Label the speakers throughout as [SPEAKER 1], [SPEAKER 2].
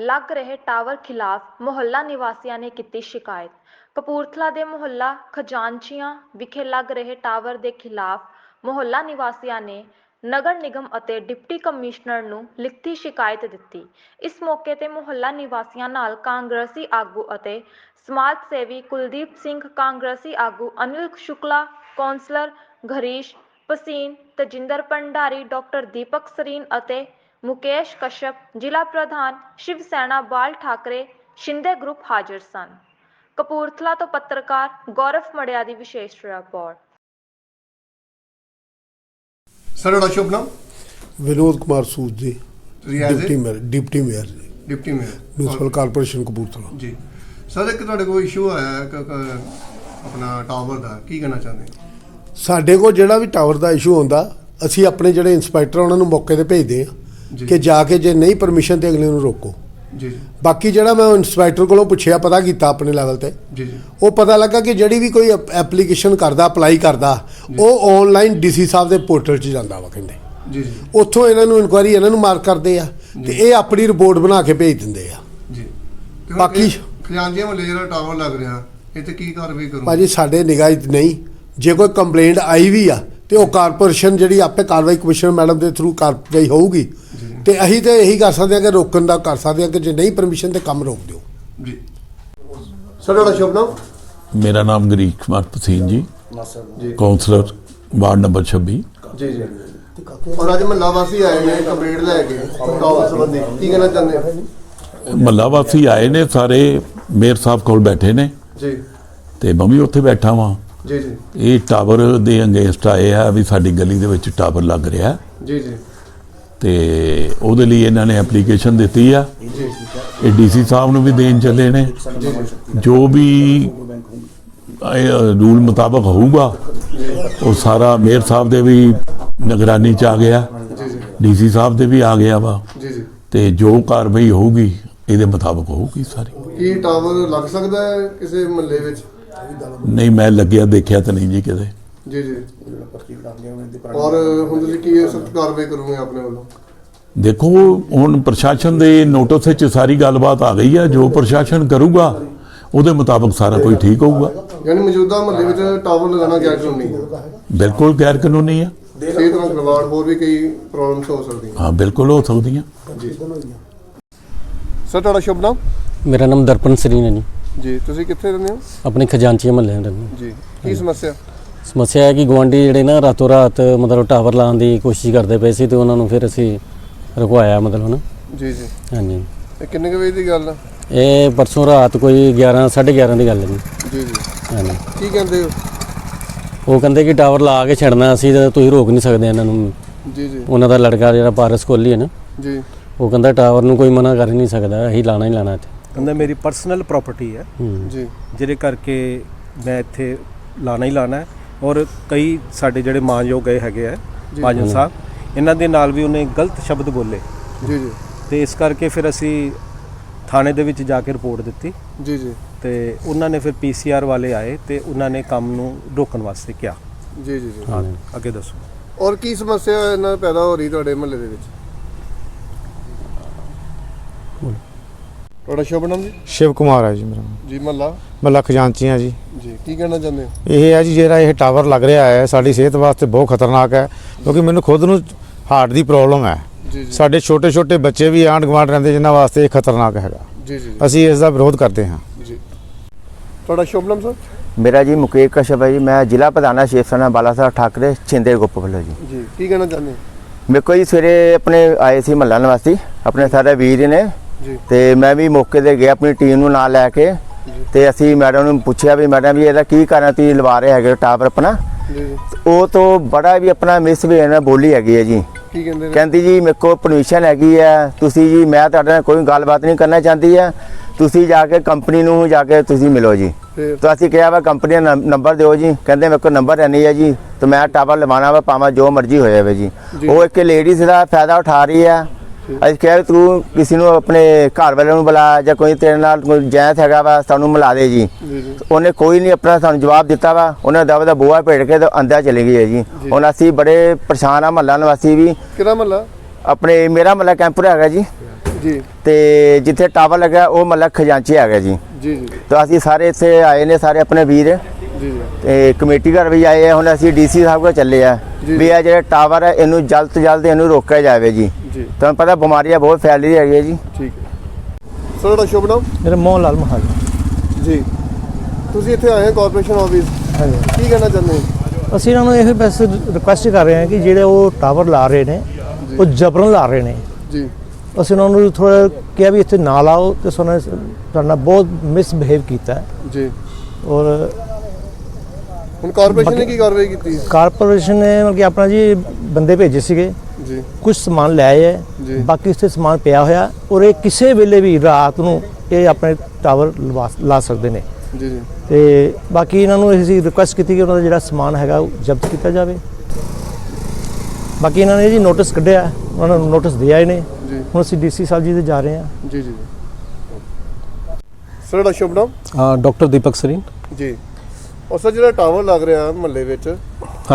[SPEAKER 1] ਲੱਗ ਰਹੇ ਟਾਵਰ ਖਿਲਾਫ ਮੁਹੱਲਾ ਨਿਵਾਸੀਆਂ ਨੇ ਕੀਤੀ ਸ਼ਿਕਾਇਤ। ਕਪੂਰਥਲਾ ਦੇ ਮੁਹੱਲਾ ਖਜ਼ਾਨਚੀਆਂ ਵਿਖੇ ਲੱਗ ਰਹੇ ਟਾਵਰ ਦੇ ਖਿਲਾਫ ਮੁਹੱਲਾ ਨਿਵਾਸੀਆਂ ਨੇ ਨਗਰ ਨਿਗਮ ਅਤੇ ਡਿਪਟੀ ਕਮਿਸ਼ਨਰ ਨੂੰ ਲਿਖਤੀ ਸ਼ਿਕਾਇਤ ਦਿੱਤੀ। ਇਸ ਮੌਕੇ ਤੇ ਮੁਹੱਲਾ ਨਿਵਾਸੀਆਂ ਨਾਲ ਕਾਂਗਰਸੀ ਆਗੂ ਅਤੇ ਸਮਾਜ ਸੇਵੀ ਕੁਲਦੀਪ ਸਿੰਘ, ਕਾਂਗਰਸੀ ਆਗੂ ਅਨਿਲ ਸ਼ੁਕਲਾ, ਕੌਂਸਲਰ ਘਰੀਸ਼ ਪਸੀਨ, ਤਜਿੰਦਰ ਭੰਡਾਰੀ, ਡਾਕਟਰ ਦੀਪਕ ਸਰੀਨ ਅਤੇ ਮੁਕੇਸ਼ ਕਸ਼ਪ ਜ਼ਿਲ੍ਹਾ ਪ੍ਰਧਾਨ ਸ਼ਿਵ ਸੈਨਾ ਬਾਲ ਠਾਕਰੇ ਸ਼ਿੰਦੇ ਗਰੁੱਪ ਹਾਜ਼ਰ ਸਨ। ਕਪੂਰਥਲਾ ਤੋਂ ਪੱਤਰਕਾਰ ਗੌਰਵ ਮੜਿਆ ਦੀ ਵਿਸ਼ੇਸ਼ ਰਿਪੋਰਟ।
[SPEAKER 2] ਸਰ ਤੁਹਾਡਾ ਸ਼ੁਭ ਨਾਮ?
[SPEAKER 3] Vinod Kumar Sood ji. Deputy mayor deputy mayor ji.
[SPEAKER 2] Deputy mayor.
[SPEAKER 3] Municipal corporation Kapurthala.
[SPEAKER 2] ਜੀ। ਸਰ ਇੱਕ ਤੁਹਾਡੇ ਕੋਲ ਇਸ਼ੂ ਆਇਆ ਹੈ ਕਿ- ਕਿ ਆਪਣਾ ਟਾਵਰ ਦਾ। ਕੀ ਕਹਿਣਾ ਚਾਹੁੰਦੇ
[SPEAKER 3] ਸਾਡੇ ਕੋਲ ਜਿਹੜਾ ਵੀ ਟਾਵਰ ਦਾ ਇਸ਼ੂ ਹੁੰਦਾ ਅਸੀਂ ਆਪਣੇ ਜਿਹੜੇ ਇੰਸਪੈਕਟਰ ਉਹਨਾਂ ਨੂੰ ਮੌਕੇ ਤੇ ਭੇਜਦੇ। ਆ। ਕਿ ਜਾ। ਕੇ ਜੇ ਨਹੀਂ ਪਰਮਿਸ਼ਨ ਤੇ ਅਗਲੇ ਨੂੰ ਰੋਕੋ।
[SPEAKER 2] ਜੀ ਜੀ।
[SPEAKER 3] ਬਾਕੀ ਜਿਹੜਾ ਮੈਂ ਇੰਸਪੈਕਟਰ ਕੋਲੋਂ ਪੁੱਛਿਆ ਪਤਾ ਕੀਤਾ ਆਪਣੇ ਲੈਵਲ ਤੇ।
[SPEAKER 2] ਜੀ ਜੀ।
[SPEAKER 3] ਉਹ ਪਤਾ ਲੱਗਾ ਕਿ ਜਿਹੜੀ ਵੀ ਕੋਈ ਐਪਲੀਕੇਸ਼ਨ ਕਰਦਾ ਅਪਲਾਈ ਕਰਦਾ ਉਹ ਆਨਲਾਈਨ ਡੀਸੀ ਸਾਹਿਬ ਦੇ ਪੋਰਟਲ 'ਚ ਜਾਂਦਾ ਵਾ ਕਹਿੰਦੇ।
[SPEAKER 2] ਜੀ ਜੀ।
[SPEAKER 3] ਉੱਥੋਂ ਇਹਨਾਂ ਨੂੰ ਇਨਕੁਆਰੀ ਇਹਨਾਂ ਨੂੰ ਮਾਰਕ ਕਰਦੇ ਆ ਤੇ ਇਹ ਆਪਣੀ ਰਿਪੋਰਟ ਬਣਾ ਕੇ ਭੇਜ ਦਿੰਦੇ ਆ।
[SPEAKER 2] ਜੀ।
[SPEAKER 3] ਬਾਕੀ-
[SPEAKER 2] ਖਜ਼ਾਨਜੀਆਂ ਮਹੱਲੇ ਜਿਹੜਾ ਟਾਵਰ ਲੱਗ ਰਿਹਾ ਇਹ ਤੇ ਕੀ ਕਾਰਵਾਈ ਕਰੂੰ
[SPEAKER 3] ਭਾਜੀ ਸਾਡੇ ਨਿਗਾਹ 'ਚ ਨਹੀਂ। ਜੇ ਕੋਈ ਕੰਪਲੇਂਟ ਆਈ ਵੀ ਆ ਤੇ ਉਹ ਕਾਰਪੋਰੇਸ਼ਨ ਜਿਹੜੀ ਆਪੇ ਕਾਰਵਾਈ ਕਮਿਸ਼ਨਰ ਮੈਡਮ ਦੇ ਥਰੂ ਕਾਰਵਾਈ ਹੋਊਗੀ। ਤੇ ਅਸੀਂ ਤੇ ਇਹੀ ਕਰ ਸਕਦੇ ਹਾਂ ਕਿ ਰੋਕਣ ਦਾ ਕਰ ਸਕਦੇ ਹਾਂ ਕਿ ਜੇ ਨਹੀਂ ਪਰਮਿਸ਼ਨ ਤੇ ਕੰਮ ਰੋਕ ਦਿਓ।
[SPEAKER 2] ਜੀ। ਸਰ ਤੁਹਾਡਾ ਸ਼ੁਭ ਨਾਮ?
[SPEAKER 4] ਮੇਰਾ ਨਾਮ ਗਰੀਸ਼ ਕੁਮਾਰ ਪਸੀਨ ਜੀ।
[SPEAKER 2] ਜੀ।
[SPEAKER 4] ਕਾਉਂਸਲਰ ਵਾਰਡ ਨੰਬਰ 26
[SPEAKER 2] ਜੀ ਜੀ। ਔਰ ਅੱਜ ਮਹੱਲਾ ਵਾਸੀ ਆਏ ਨੇ ਕੰਪਲੇਂਟ ਲੈ ਕੇ ਟਾਵਰ ਸੰਬੰਧੀ ਕੀ ਕਹਿਣਾ ਚਾਹੁੰਦੇ ਹੋ?
[SPEAKER 4] ਮਹੱਲਾ ਵਾਸੀ ਆਏ ਨੇ ਸਾਰੇ ਮੇਅਰ ਸਾਹਿਬ ਕੋਲ ਬੈਠੇ ਨੇ।
[SPEAKER 2] ਜੀ।
[SPEAKER 4] ਤੇ ਮੈਂ ਵੀ ਉੱਥੇ ਬੈਠਾ ਵਾਂ।
[SPEAKER 2] ਜੀ ਜੀ।
[SPEAKER 4] ਇਹ ਟਾਵਰ ਦੇ ਅਗੇਂਸਟ ਆਏ ਆ ਵੀ ਸਾਡੀ ਗਲੀ ਦੇ ਵਿੱਚ ਟਾਵਰ ਲੱਗ ਰਿਹਾ।
[SPEAKER 2] ਜੀ ਜੀ।
[SPEAKER 4] ਤੇ ਉਹਦੇ ਲਈ ਇਹਨਾਂ ਨੇ ਐਪਲੀਕੇਸ਼ਨ ਦਿੱਤੀ ਆ। ਇਹ ਡੀਸੀ ਸਾਹਿਬ ਨੂੰ ਵੀ ਦੇਣ ਚੱਲੇ ਨੇ। ਜੋ ਵੀ ਰੂਲ ਮੁਤਾਬਕ ਹੋਊਗਾ ਉਹ ਸਾਰਾ ਮੇਅਰ ਸਾਹਿਬ ਦੇ ਵੀ ਨਿਗਰਾਨੀ ਚ ਆ ਗਿਆ। ਡੀਸੀ ਸਾਹਿਬ ਦੇ ਵੀ ਆ ਗਿਆ ਵਾ। ਤੇ ਜੋ ਕਾਰਵਾਈ ਹੋਊਗੀ ਇਹਦੇ ਮੁਤਾਬਕ ਹੋਊਗੀ ਸਾਰੀ।
[SPEAKER 2] ਕੀ ਟਾਵਰ ਲੱਗ ਸਕਦਾ ਹੈ ਕਿਸੇ ਮਹੱਲੇ ਵਿੱਚ?
[SPEAKER 4] ਨਹੀਂ ਮੈਂ ਲੱਗਿਆ ਦੇਖਿਆ ਤਾਂ ਨਹੀਂ ਜੀ ਕਿਤੇ।
[SPEAKER 2] ਜੀ ਜੀ। ਔਰ ਹੁਣ ਤੁਸੀਂ ਕੀ ਸਖਤ ਕਾਰਵਾਈ ਕਰੋਗੇ ਆਪਣੇ ਵੱਲੋਂ?
[SPEAKER 4] ਦੇਖੋ ਹੁਣ ਪ੍ਰਸ਼ਾਸਨ ਦੇ ਨੋਟਿਸ ਵਿੱਚ ਸਾਰੀ ਗੱਲਬਾਤ ਆ ਗਈ ਹੈ ਜੋ ਪ੍ਰਸ਼ਾਸਨ ਕਰੂਗਾ ਉਹਦੇ ਮੁਤਾਬਕ ਸਾਰਾ ਕੁਝ ਠੀਕ ਹੋਊਗਾ।
[SPEAKER 2] ਯਾਨੀ ਮੌਜੂਦਾ ਮਹੱਲੇ ਵਿੱਚ ਟਾਵਰ ਲਗਾਉਣਾ ਗੈਰ ਕਾਨੂੰਨੀ ਹੈ।
[SPEAKER 4] ਬਿਲਕੁਲ ਗੈਰ ਕਾਨੂੰਨੀ ਆ
[SPEAKER 2] ਸਿਹਤ ਨਾਲ ਖਿਲਵਾੜ ਹੋਰ ਵੀ ਕਈ ਪ੍ਰੋਬਲਮਸ ਹੋ ਸਕਦੀਆਂ।
[SPEAKER 4] ਹਾਂ ਬਿਲਕੁਲ ਹੋ ਸਕਦੀਆਂ।
[SPEAKER 2] ਜੀ। ਸਰ ਤੁਹਾਡਾ ਸ਼ੁਭ ਨਾਮ?
[SPEAKER 5] ਮੇਰਾ ਨਾਮ ਦਰਪਨ ਸਰੀਨ ਹੈ ਜੀ।
[SPEAKER 2] ਜੀ ਤੁਸੀਂ ਕਿੱਥੇ ਰਹਿੰਦੇ ਹੋ?
[SPEAKER 5] ਆਪਣੇ ਖਜ਼ਾਨਚੀਆਂ ਮਹੱਲੇ ਦੇ ਰਹਿੰਦੇ
[SPEAKER 2] ਜੀ ਕੀ ਸਮੱਸਿਆ?
[SPEAKER 5] ਸਮੱਸਿਆ ਹੈ ਕਿ ਗਵਾਂਢੀ ਜਿਹੜੇ ਨਾ ਰਾਤੋਂ ਰਾਤ ਮਤਲਬ ਟਾਵਰ ਲਾਉਣ ਦੀ ਕੋਸ਼ਿਸ਼ ਕਰਦੇ ਪਏ ਸੀ ਤੇ ਉਹਨਾਂ ਨੂੰ ਫਿਰ ਅਸੀਂ ਰੁਕਵਾਇਆ ਮਤਲਬ ਨਾ
[SPEAKER 2] ਜੀ ਜੀ।
[SPEAKER 5] ਹਾਂਜੀ।
[SPEAKER 2] ਇਹ ਕਿੰਨੇ ਕੁ ਵਜੇ ਦੀ ਗੱਲ ਆ?
[SPEAKER 5] ਇਹ ਪਰਸੋਂ ਰਾਤ ਕੋਈ 11 11:30 ਦੀ ਗੱਲ ਹੈ ਜੀ।
[SPEAKER 2] ਜੀ ਜੀ।
[SPEAKER 5] ਹਾਂਜੀ।
[SPEAKER 2] ਕੀ ਕਹਿੰਦੇ ਹੋ?
[SPEAKER 5] ਉਹ ਕਹਿੰਦੇ ਕਿ ਟਾਵਰ ਲਾ ਕੇ ਛੱਡਣਾ ਅਸੀਂ ਤੇ ਤੁਸੀਂ ਰੋਕ ਨਹੀਂ ਸਕਦੇ ਇਹਨਾਂ ਨੂੰ।
[SPEAKER 2] ਜੀ ਜੀ।
[SPEAKER 5] ਉਹਨਾਂ ਦਾ ਲੜਕਾ ਜਿਹੜਾ ਪਾਰਸ ਕੋਹਲੀ ਹੈ ਨਾ।
[SPEAKER 2] ਜੀ।
[SPEAKER 5] ਉਹ ਕਹਿੰਦਾ ਟਾਵਰ ਨੂੰ ਕੋਈ ਮਨਾ ਕਰ ਹੀ ਨਹੀਂ ਸਕਦਾ ਅਸੀਂ ਲਾਣਾ ਹੀ ਲਾਣਾ ਇੱਥੇ।
[SPEAKER 6] ਕਹਿੰਦਾ ਮੇਰੀ ਪਰਸਨਲ ਪ੍ਰਾਪਰਟੀ ਹੈ।
[SPEAKER 5] ਹੂੰ।
[SPEAKER 2] ਜੀ।
[SPEAKER 6] ਜਿਹਦੇ ਕਰਕੇ ਮੈਂ ਇੱਥੇ ਲਾਣਾ ਹੀ ਲਾਣਾ ਹੈ। ਔਰ ਕਈ ਸਾਡੇ ਜਿਹੜੇ ਮਾਨਯੋਗ ਗਏ ਹੈਗੇ ਆ ਮਾਜਨ ਸਾਹਿਬ ਇਹਨਾਂ ਦੇ ਨਾਲ ਵੀ ਉਹਨੇ ਗਲਤ ਸ਼ਬਦ ਬੋਲੇ।
[SPEAKER 2] ਜੀ ਜੀ।
[SPEAKER 6] ਤੇ ਇਸ ਕਰਕੇ ਫਿਰ ਅਸੀਂ ਥਾਣੇ ਦੇ ਵਿੱਚ ਜਾ ਕੇ ਰਿਪੋਰਟ ਦਿੱਤੀ।
[SPEAKER 2] ਜੀ ਜੀ।
[SPEAKER 6] ਤੇ ਉਹਨਾਂ ਨੇ ਫਿਰ ਪੀਸੀਆਰ ਵਾਲੇ ਆਏ ਤੇ ਉਹਨਾਂ ਨੇ ਕੰਮ ਨੂੰ ਰੋਕਣ ਵਾਸਤੇ ਕਿਹਾ।
[SPEAKER 2] ਜੀ ਜੀ ਜੀ।
[SPEAKER 6] ਹਾਂ ਅੱਗੇ ਦੱਸੋ।
[SPEAKER 2] ਔਰ ਕੀ ਸਮੱਸਿਆ ਇਹਨਾਂ ਪੈਦਾ ਹੋ ਰਹੀ ਤੁਹਾਡੇ ਮਹੱਲੇ ਦੇ ਵਿੱਚ? ਤੁਹਾਡਾ ਸ਼ੁਭ ਨਾਮ ਜੀ?
[SPEAKER 7] ਸ਼ਿਵ ਕੁਮਾਰ ਹੈ ਜੀ ਮੇਰਾ ਨਾਮ।
[SPEAKER 2] ਜੀ ਮਹੱਲਾ
[SPEAKER 7] ਮੈਂ ਲੱਖ ਜਾਂਚੀਆਂ ਜੀ।
[SPEAKER 2] ਜੀ ਕੀ ਕਹਿਣਾ ਚਾਹੁੰਦੇ ਹੋ?
[SPEAKER 7] ਇਹ ਹੈ ਜੀ ਜਿਹੜਾ ਇਹ ਟਾਵਰ ਲੱਗ ਰਿਹਾ ਹੈ ਸਾਡੀ ਸਿਹਤ ਵਾਸਤੇ ਬਹੁਤ ਖਤਰਨਾਕ ਹੈ ਕਿਉਂਕਿ ਮੈਨੂੰ ਖੁਦ ਨੂੰ ਹਾਰਟ ਦੀ ਪ੍ਰੋਬਲਮ ਹੈ।
[SPEAKER 2] ਜੀ ਜੀ।
[SPEAKER 7] ਸਾਡੇ ਛੋਟੇ ਛੋਟੇ ਬੱਚੇ ਵੀ ਆਂਢ ਗੁਆਂਢ ਰਹਿੰਦੇ ਜਿਨ੍ਹਾਂ ਵਾਸਤੇ ਇਹ ਖਤਰਨਾਕ ਹੈਗਾ।
[SPEAKER 2] ਜੀ ਜੀ
[SPEAKER 7] ਅਸੀਂ ਇਸ ਦਾ ਵਿਰੋਧ ਕਰਦੇ ਹਾਂ।
[SPEAKER 2] ਜੀ। ਤੁਹਾਡਾ ਸ਼ੁਭ ਨਾਮ ਸਰ?
[SPEAKER 8] ਮੇਰਾ ਜੀ ਮੁਕੇਸ਼ ਕਸ਼ਪ ਹੈ ਜੀ। ਮੈਂ ਜ਼ਿਲ੍ਹਾ ਪ੍ਰਧਾਨ ਸ਼ਿਵ ਸੈਨਾ ਬਾਲਾ ਸਾਹਿਬ ਠਾਕਰੇ ਛਿੰਦੇ ਗੁੱਪ ਵੱਲੋਂ ਜੀ।
[SPEAKER 2] ਜੀ ਕੀ ਕਹਿਣਾ ਚਾਹੁੰਦੇ ਹੋ?
[SPEAKER 8] ਮੇਰੇ ਕੋਲ ਜੀ ਸਵੇਰੇ ਆਪਣੇ ਆਏ ਸੀ ਮਹੱਲਾ ਨਿਵਾਸੀ। ਆਪਣੇ ਸਾਰੇ ਵੀਰ ਨੇ ਤੇ ਮੈਂ ਵੀ ਮੌਕੇ ਤੇ ਗਿਆ ਆਪਣੀ ਟੀਮ ਨੂੰ ਨਾਲ ਲੈ ਕੇ। ਤੇ ਅਸੀਂ ਮੈਡਮ ਨੂੰ ਪੁੱਛਿਆ ਵੀ ਮੈਡਮ ਵੀ ਇਹਦਾ ਕੀ ਕਾਰਨ ਤੁਸੀਂ ਲਵਾ ਰਹੇ ਹੈਗੇ ਟਾਵਰ ਆਪਣਾ। ਉਹ ਤੋਂ ਬੜਾ ਵੀ ਆਪਣਾ ਮਿਸ ਵੀ ਨਾ ਬੋਲੀ ਹੈਗੀ ਹੈ ਜੀ।
[SPEAKER 2] ਕੀ ਕਹਿੰਦੇ
[SPEAKER 8] ਕਹਿੰਦੀ ਜੀ ਮੇਰੇ ਕੋਲ ਪਰਮਿਸ਼ਨ ਹੈਗੀ ਹੈ। ਤੁਸੀਂ ਜੀ ਮੈਂ ਤੁਹਾਡੇ ਨਾਲ ਕੋਈ ਗੱਲਬਾਤ ਨਹੀਂ ਕਰਨਾ ਚਾਹੁੰਦੀ ਹੈ ਤੁਸੀਂ ਜਾ ਕੇ ਕੰਪਨੀ ਨੂੰ ਜਾ ਕੇ ਤੁਸੀਂ ਮਿਲੋ ਜੀ। ਤਾਂ ਅਸੀਂ ਕਿਹਾ ਵਾ ਕੰਪਨੀ ਦਾ ਨੰਬਰ ਦਿਓ ਜੀ। ਕਹਿੰਦੇ ਮੇਰੇ ਕੋਲ ਨੰਬਰ ਨਹੀਂ ਹੈ ਜੀ। ਤੇ ਮੈਂ ਟਾਵਰ ਲਵਾਉਣਾ ਵਾ ਭਾਵੇਂ ਜੋ ਮਰਜ਼ੀ ਹੋਇਆ ਵੇ ਜੀ। ਉਹ ਇੱਕ ਲੇਡੀਜ਼ ਦਾ ਫਾਇਦਾ ਉਠਾ ਰਹੀ ਹੈ। ਅਸੀਂ ਕਿਹਾ ਵੀ ਤੂੰ ਕਿਸੇ ਨੂੰ ਆਪਣੇ ਘਰ ਵਾਲਿਆਂ ਨੂੰ ਬੁਲਾ ਜਾਂ ਕੋਈ ਤੇਰੇ ਨਾਲ ਕੋਈ ਜੈਂਤ ਹੈਗਾ ਵਾ ਸਾਨੂੰ ਮਿਲਾ ਦੇ ਜੀ। ਉਹਨੇ ਕੋਈ ਨਹੀਂ ਆਪਣਾ ਸਾਨੂੰ ਜਵਾਬ ਦਿੱਤਾ ਵਾ। ਉਹਨੇ ਦਵਾ ਦਾ ਬੂਹਾ ਭੇੜ ਕੇ ਤੇ ਅੰਦਰ ਚਲੀ ਹੈ ਜੀ। ਹੁਣ ਅਸੀਂ ਬੜੇ ਪਰੇਸ਼ਾਨ ਆ ਮਹੱਲਾ ਨਿਵਾਸੀ ਵੀ।
[SPEAKER 2] ਕਿਹੜਾ ਮਹੱਲਾ?
[SPEAKER 8] ਆਪਣੇ ਮੇਰਾ ਮਹੱਲਾ ਕੈਂਪਰ ਹੈਗਾ ਜੀ।
[SPEAKER 2] ਜੀ।
[SPEAKER 8] ਤੇ ਜਿੱਥੇ ਟਾਵਰ ਲੱਗਾ ਉਹ ਮਤਲਬ ਖਜ਼ਾਂਚੀ ਆ ਗਿਆ ਜੀ।
[SPEAKER 2] ਜੀ ਜੀ।
[SPEAKER 8] ਤਾਂ ਅਸੀਂ ਸਾਰੇ ਇੱਥੇ ਆਏ ਨੇ ਸਾਰੇ ਆਪਣੇ ਵੀਰ।
[SPEAKER 2] ਜੀ ਜੀ।
[SPEAKER 8] ਤੇ ਕਮੇਟੀ ਘਰ ਵੀ ਆਏ ਆ। ਹੁਣ ਅਸੀਂ ਡੀਸੀ ਸਾਹਿਬ ਕੋਲ ਚੱਲੇ ਆ। ਵੀ ਇਹ ਜਿਹੜਾ ਟਾਵਰ ਹੈ ਇਹਨੂੰ ਜਲਦ ਤੋਂ ਜਲਦ ਇਹਨੂੰ ਰੋਕਿਆ ਜਾਵੇ ਜੀ।
[SPEAKER 2] ਜੀ।
[SPEAKER 8] ਤੁਹਾਨੂੰ ਪਤਾ ਬਿਮਾਰੀਆਂ ਬਹੁਤ ਫੈਲ ਰਹੀ ਹੈਗੀ ਹੈ ਜੀ।
[SPEAKER 2] ਠੀਕ ਹੈ। ਸਰ ਤੁਹਾਡਾ ਸ਼ੁਭ ਨਾਮ?
[SPEAKER 9] ਮੇਰਾ ਮੋਹਨ ਲਾਲ ਮਹਾਲ
[SPEAKER 2] ਜੀ। ਤੁਸੀਂ ਇੱਥੇ ਆਏ ਹੋ ਕਾਰਪੋਰੇਸ਼ਨ ਆਫਿਸ
[SPEAKER 9] ਹਾਂਜੀ।
[SPEAKER 2] ਕੀ ਕਹਿਣਾ ਚਾਹੁੰਦੇ ਹੋ?
[SPEAKER 9] ਅਸੀਂ ਇਹਨਾਂ ਨੂੰ ਇਹ ਬਸ ਰਿਕੁਐਸਟ ਕਰ ਰਹੇ ਹਾਂ ਕਿ ਜਿਹੜੇ ਉਹ ਟਾਵਰ ਲਾ ਰਹੇ ਨੇ ਉਹ ਜਬਰਨ ਲਾ ਰਹੇ ਨੇ।
[SPEAKER 2] ਜੀ।
[SPEAKER 9] ਅਸੀਂ ਉਹਨਾਂ ਨੂੰ ਥੋੜਾ ਕਿਹਾ ਵੀ ਇੱਥੇ ਨਾ ਲਾਓ ਤੇ ਸੁਣਾ ਤੁਹਾਡਾ ਬਹੁਤ ਮਿਸਬਿਹੇਵ ਕੀਤਾ। ਹੈ
[SPEAKER 2] ਜੀ।
[SPEAKER 9] ਔਰ
[SPEAKER 2] ਹੁਣ ਕਾਰਪੋਰੇਸ਼ਨ ਨੇ ਕੀ ਕਾਰਵਾਈ ਕੀਤੀ ਹੈ?
[SPEAKER 9] ਕਾਰਪੋਰੇਸ਼ਨ ਨੇ ਮਤਲਬ ਕਿ ਆਪਣਾ ਜੀ ਬੰਦੇ ਭੇਜੇ ਸੀਗੇ।
[SPEAKER 2] ਜੀ।
[SPEAKER 9] ਕੁਝ ਸਮਾਨ ਲੈ ਆਏ। ਬਾਕੀ ਇੱਥੇ ਸਮਾਨ ਪਿਆ ਹੋਇਆ ਔਰ ਇਹ ਕਿਸੇ ਵੇਲੇ ਵੀ ਰਾਤ ਨੂੰ ਇਹ ਆਪਣੇ ਟਾਵਰ ਲਾ ਸਕਦੇ ਨੇ।
[SPEAKER 2] ਜੀ ਜੀ।
[SPEAKER 9] ਤੇ ਬਾਕੀ ਇਹਨਾਂ ਨੂੰ ਅਸੀਂ ਰਿਕੁਐਸਟ ਕੀਤੀ ਕਿ ਉਹਨਾਂ ਦਾ ਜਿਹੜਾ ਸਮਾਨ ਹੈਗਾ ਉਹ ਜ਼ਬਤ ਕੀਤਾ ਜਾਵੇ। ਬਾਕੀ ਇਹਨਾਂ ਨੇ ਜੀ ਨੋਟਿਸ ਕੱਢਿਆ ਉਹਨਾਂ ਨੂੰ ਨੋਟਿਸ ਦੇ ਆਏ ਨੇ।
[SPEAKER 2] ਜੀ।
[SPEAKER 9] ਹੁਣ ਅਸੀਂ ਡੀਸੀ ਸਾਹਿਬ ਜੀ ਦੇ ਜਾ ਰਹੇ ਹਾਂ।
[SPEAKER 2] ਜੀ ਜੀ। ਸਰ ਤੁਹਾਡਾ ਸ਼ੁਭ ਨਾਮ?
[SPEAKER 6] ਡਾਕਟਰ ਦੀਪਕ ਸਰੀਨ।
[SPEAKER 2] ਜੀ। ਸਰ ਜਿਹੜਾ ਟਾਵਰ ਲੱਗ ਰਿਹਾ ਮਹੱਲੇ ਵਿੱਚ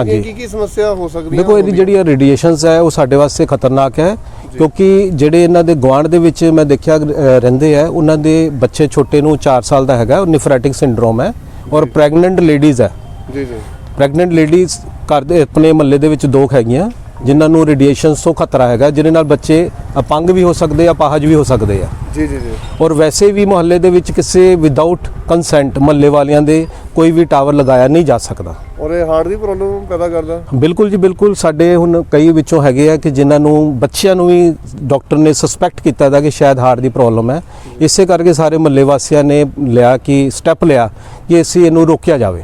[SPEAKER 2] ਇਹ ਕੀ ਕੀ ਸਮੱਸਿਆ ਹੋ ਸਕਦੀ ਹੈ
[SPEAKER 6] ਦੇਖੋ ਇਹਦੀ ਜਿਹੜੀ ਰੇਡੀਏਸ਼ਨਸ ਹੈ ਉਹ ਸਾਡੇ ਵਾਸਤੇ ਖਤਰਨਾਕ ਹੈ ਕਿਉਂਕਿ ਜਿਹੜੇ ਇਹਨਾਂ ਦੇ ਗੁਆਂਢ ਦੇ ਵਿੱਚ ਮੈਂ ਦੇਖਿਆ ਰਹਿੰਦੇ ਆ ਉਹਨਾਂ ਦੇ ਬੱਚੇ ਛੋਟੇ ਨੂੰ 4 ਸਾਲ ਦਾ ਹੈਗਾ ਨਿਫਰੈਟਿਕ ਸਿੰਡਰੋਮ ਹੈ ਔਰ ਪ੍ਰੈਗਨੈਂਟ ਲੇਡੀਜ਼ ਹੈ।
[SPEAKER 2] ਜੀ ਜੀ।
[SPEAKER 6] ਪ੍ਰੈਗਨੈਂਟ ਲੇਡੀਜ਼ ਘਰ ਦੇ ਆਪਣੇ ਮਹੱਲੇ ਦੇ ਵਿੱਚ ਦੋ ਹੈਗੀਆਂ ਜਿਨ੍ਹਾਂ ਨੂੰ ਰੇਡੀਏਸ਼ਨਸ ਤੋਂ ਖਤਰਾ ਹੈਗਾ ਜਿਹਦੇ ਨਾਲ ਬੱਚੇ ਅਪੰਗ ਵੀ ਹੋ ਸਕਦੇ ਆ ਅਪਾਹਜ ਵੀ ਹੋ ਸਕਦੇ ਆ।
[SPEAKER 2] ਜੀ ਜੀ ਜੀ।
[SPEAKER 6] ਔਰ ਵੈਸੇ ਵੀ ਮੁਹੱਲੇ ਦੇ ਵਿੱਚ ਕਿਸੇ ਵਿਦਆਊਟ ਕੰਸੈਂਟ ਮੁਹੱਲੇ ਵਾਲਿਆਂ ਦੇ ਕੋਈ ਵੀ ਟਾਵਰ ਲਗਾਇਆ ਨਹੀਂ ਜਾ ਸਕਦਾ।
[SPEAKER 2] ਔਰ ਇਹ ਹਾਰਟ ਦੀ ਪ੍ਰੋਬਲਮ ਪੈਦਾ ਕਰਦਾ?
[SPEAKER 6] ਬਿਲਕੁਲ ਜੀ ਬਿਲਕੁਲ। ਸਾਡੇ ਹੁਣ ਕਈ ਵਿੱਚੋਂ ਹੈਗੇ ਆ ਕਿ ਜਿਨ੍ਹਾਂ ਨੂੰ ਬੱਚਿਆਂ ਨੂੰ ਵੀ ਡਾਕਟਰ ਨੇ ਸਸਪੈਕਟ ਕੀਤਾ ਦਾ ਕਿ ਸ਼ਾਇਦ ਹਾਰਟ ਦੀ ਪ੍ਰੋਬਲਮ ਹੈ। ਇਸੇ ਕਰਕੇ ਸਾਰੇ ਮਹੱਲੇ ਵਾਸੀਆਂ ਨੇ ਲਿਆ ਕਿ ਸਟੈਪ ਲਿਆ ਕਿ ਅਸੀਂ ਇਹਨੂੰ ਰੋਕਿਆ ਜਾਵੇ।